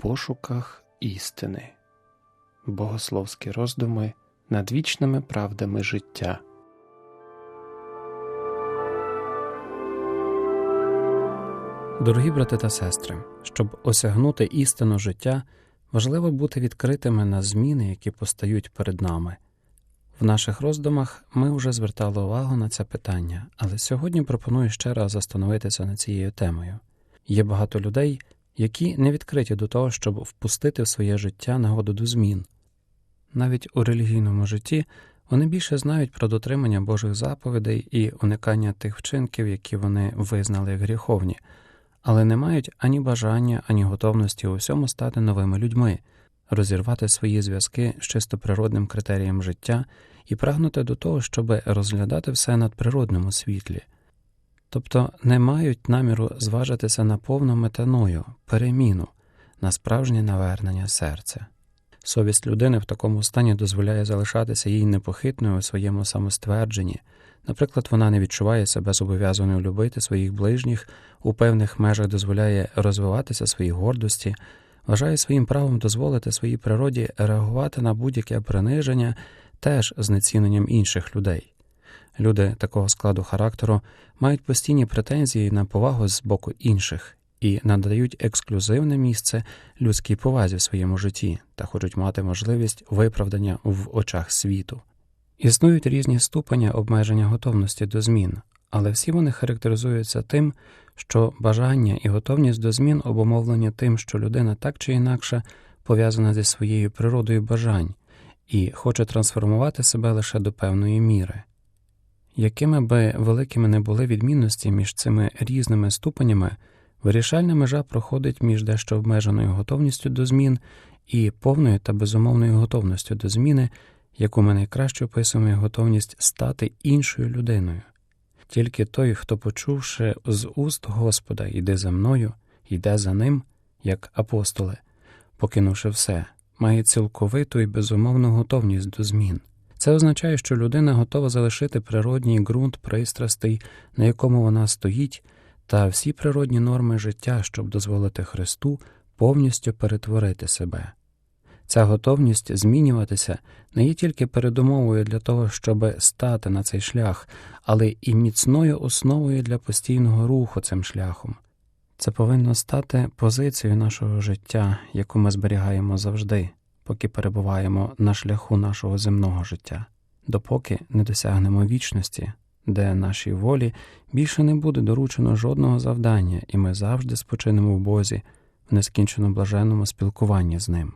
пошуках істини, богословські роздуми над вічними правдами життя. Дорогі брати та сестри, щоб осягнути істину життя, важливо бути відкритими на зміни, які постають перед нами. В наших роздумах ми вже звертали увагу на це питання, але сьогодні пропоную ще раз застановитися над цією темою. Є багато людей, які не відкриті до того, щоб впустити в своє життя нагоду до змін. Навіть у релігійному житті вони більше знають про дотримання Божих заповідей і уникання тих вчинків, які вони визнали як гріховні, але не мають ані бажання, ані готовності у всьому стати новими людьми, розірвати свої зв'язки з чисто природним критерієм життя і прагнути до того, щоб розглядати все надприродному світлі тобто не мають наміру зважитися на повну метаною, переміну, на справжнє навернення серця. Совість людини в такому стані дозволяє залишатися їй непохитною у своєму самоствердженні. Наприклад, вона не відчуває себе зобов'язаною любити своїх ближніх, у певних межах дозволяє розвиватися своїй гордості, вважає своїм правом дозволити своїй природі реагувати на будь-яке приниження теж з неціненням інших людей. Люди такого складу характеру мають постійні претензії на повагу з боку інших і надають ексклюзивне місце людській повазі в своєму житті та хочуть мати можливість виправдання в очах світу. Існують різні ступені обмеження готовності до змін, але всі вони характеризуються тим, що бажання і готовність до змін обумовлені тим, що людина так чи інакше пов'язана зі своєю природою бажань і хоче трансформувати себе лише до певної міри. Якими би великими не були відмінності між цими різними ступенями, вирішальна межа проходить між дещо обмеженою готовністю до змін і повною та безумовною готовністю до зміни, яку ми найкраще описуємо готовність стати іншою людиною. Тільки той, хто, почувши з уст Господа, йде за мною, йде за ним, як апостоли, покинувши все, має цілковиту і безумовну готовність до змін. Це означає, що людина готова залишити природній ґрунт пристрастей, на якому вона стоїть, та всі природні норми життя, щоб дозволити Христу повністю перетворити себе. Ця готовність змінюватися не є тільки передумовою для того, щоб стати на цей шлях, але і міцною основою для постійного руху цим шляхом. Це повинно стати позицією нашого життя, яку ми зберігаємо завжди поки перебуваємо на шляху нашого земного життя, допоки не досягнемо вічності, де нашій волі більше не буде доручено жодного завдання, і ми завжди спочинемо в Бозі в нескінчено блаженному спілкуванні з ним.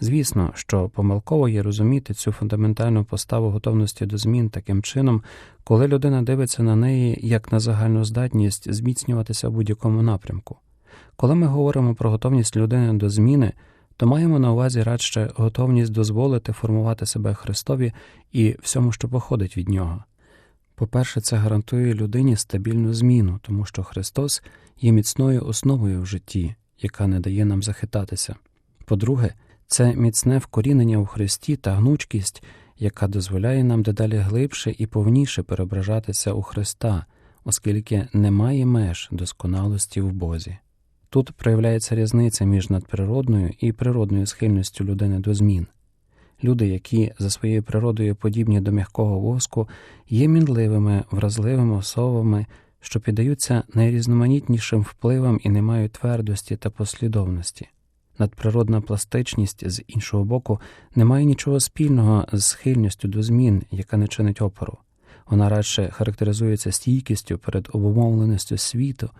Звісно, що помилково є розуміти цю фундаментальну поставу готовності до змін таким чином, коли людина дивиться на неї як на загальну здатність зміцнюватися в будь-якому напрямку. Коли ми говоримо про готовність людини до зміни, то маємо на увазі радше готовність дозволити формувати себе Христові і всьому, що походить від нього. По-перше, це гарантує людині стабільну зміну, тому що Христос є міцною основою в житті, яка не дає нам захитатися. По-друге, це міцне вкорінення у Христі та гнучкість, яка дозволяє нам дедалі глибше і повніше переображатися у Христа, оскільки немає меж досконалості в Бозі. Тут проявляється різниця між надприродною і природною схильністю людини до змін. Люди, які за своєю природою подібні до м'якого воску, є мінливими, вразливими особами, що піддаються найрізноманітнішим впливам і не мають твердості та послідовності. Надприродна пластичність з іншого боку не має нічого спільного з схильністю до змін, яка не чинить опору. Вона радше характеризується стійкістю перед обумовленістю світу.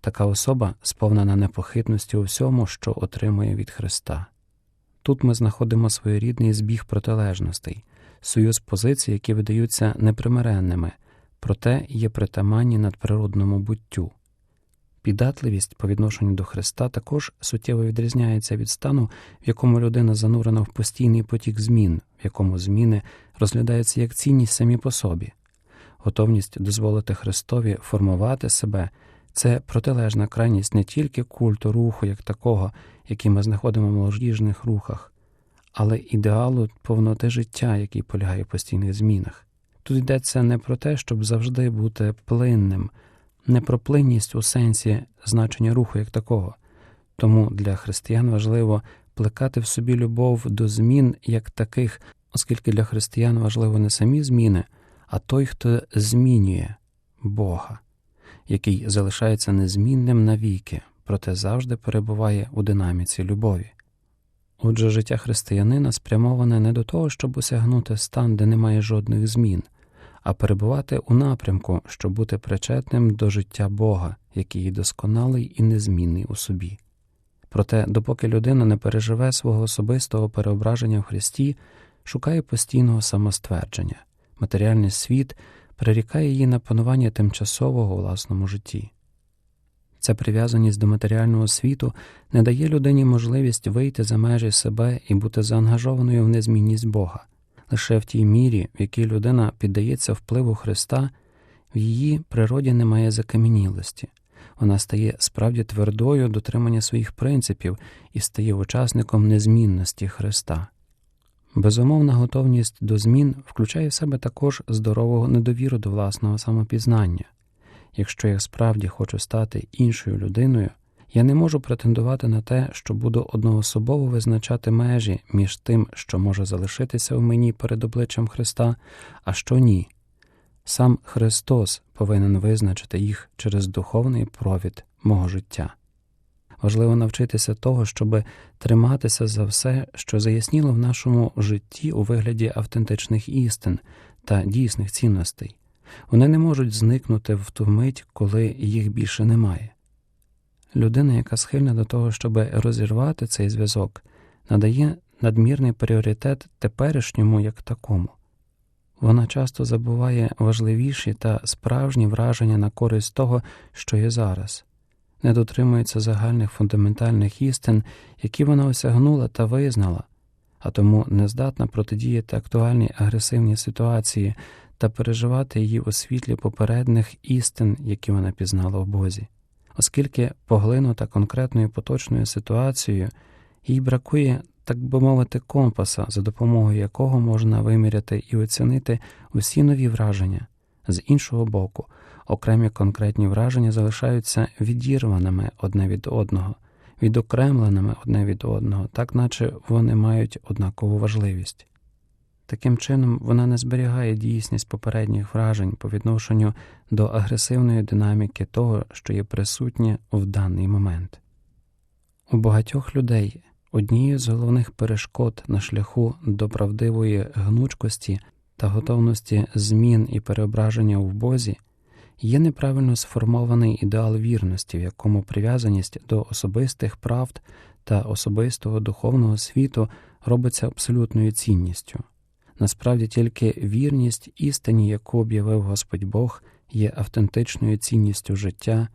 Така особа сповнена непохитності у всьому, що отримує від Христа. Тут ми знаходимо своєрідний збіг протилежностей, союз позицій, які видаються непримиренними, проте є притаманні надприродному буттю. Піддатливість по відношенню до Христа також суттєво відрізняється від стану, в якому людина занурена в постійний потік змін, в якому зміни розглядаються як цінність самі по собі, готовність дозволити Христові формувати себе це протилежна крайність не тільки культу руху як такого, який ми знаходимо в молодіжних рухах, але ідеалу повноти життя, який полягає в постійних змінах. Тут йдеться не про те, щоб завжди бути плинним, не про плинність у сенсі значення руху як такого. Тому для християн важливо плекати в собі любов до змін як таких, оскільки для християн важливо не самі зміни, а той, хто змінює Бога, який залишається незмінним навіки, проте завжди перебуває у динаміці любові. Отже, життя християнина спрямоване не до того, щоб осягнути стан, де немає жодних змін, а перебувати у напрямку, щоб бути причетним до життя Бога, який є досконалий і незмінний у собі. Проте, допоки людина не переживе свого особистого переображення в Христі, шукає постійного самоствердження, матеріальний світ прирікає її на панування тимчасового власному житті. Ця прив'язаність до матеріального світу не дає людині можливість вийти за межі себе і бути заангажованою в незмінність Бога. Лише в тій мірі, в якій людина піддається впливу Христа, в її природі немає закам'янілості. Вона стає справді твердою дотримання своїх принципів і стає учасником незмінності Христа. Безумовна готовність до змін включає в себе також здорового недовіру до власного самопізнання. Якщо я справді хочу стати іншою людиною, я не можу претендувати на те, що буду одноособово визначати межі між тим, що може залишитися в мені перед обличчям Христа, а що ні. Сам Христос повинен визначити їх через духовний провід мого життя. Важливо навчитися того, щоб триматися за все, що заясніло в нашому житті у вигляді автентичних істин та дійсних цінностей. Вони не можуть зникнути в ту мить, коли їх більше немає. Людина, яка схильна до того, щоб розірвати цей зв'язок, надає надмірний пріоритет теперішньому як такому. Вона часто забуває важливіші та справжні враження на користь того, що є зараз, не дотримується загальних фундаментальних істин, які вона осягнула та визнала, а тому не здатна протидіяти актуальній агресивній ситуації та переживати її у світлі попередних істин, які вона пізнала в Бозі. Оскільки поглинута конкретною поточною ситуацією, їй бракує, так би мовити, компаса, за допомогою якого можна виміряти і оцінити усі нові враження. З іншого боку, окремі конкретні враження залишаються відірваними одне від одного, відокремленими одне від одного, так наче вони мають однакову важливість. Таким чином, вона не зберігає дійсність попередніх вражень по відношенню до агресивної динаміки того, що є присутнє в даний момент. У багатьох людей однією з головних перешкод на шляху до правдивої гнучкості та готовності змін і переображення в Бозі є неправильно сформований ідеал вірності, в якому прив'язаність до особистих правд та особистого духовного світу робиться абсолютною цінністю. Насправді тільки вірність істині, яку об'явив Господь Бог, є автентичною цінністю життя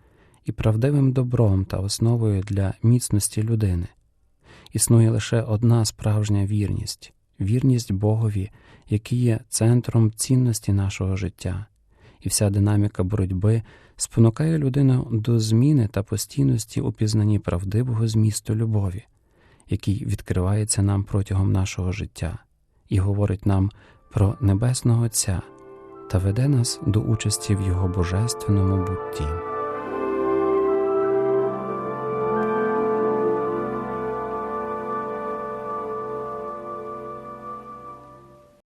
і правдивим добром та основою для міцності людини. Існує лише одна справжня вірність вірність Богові, який є центром цінності нашого життя, і вся динаміка боротьби спонукає людину до зміни та постійності у пізнанні правдивого змісту любові, який відкривається нам протягом нашого життя і говорить нам про Небесного Отця та веде нас до участі в Його божественному бутті.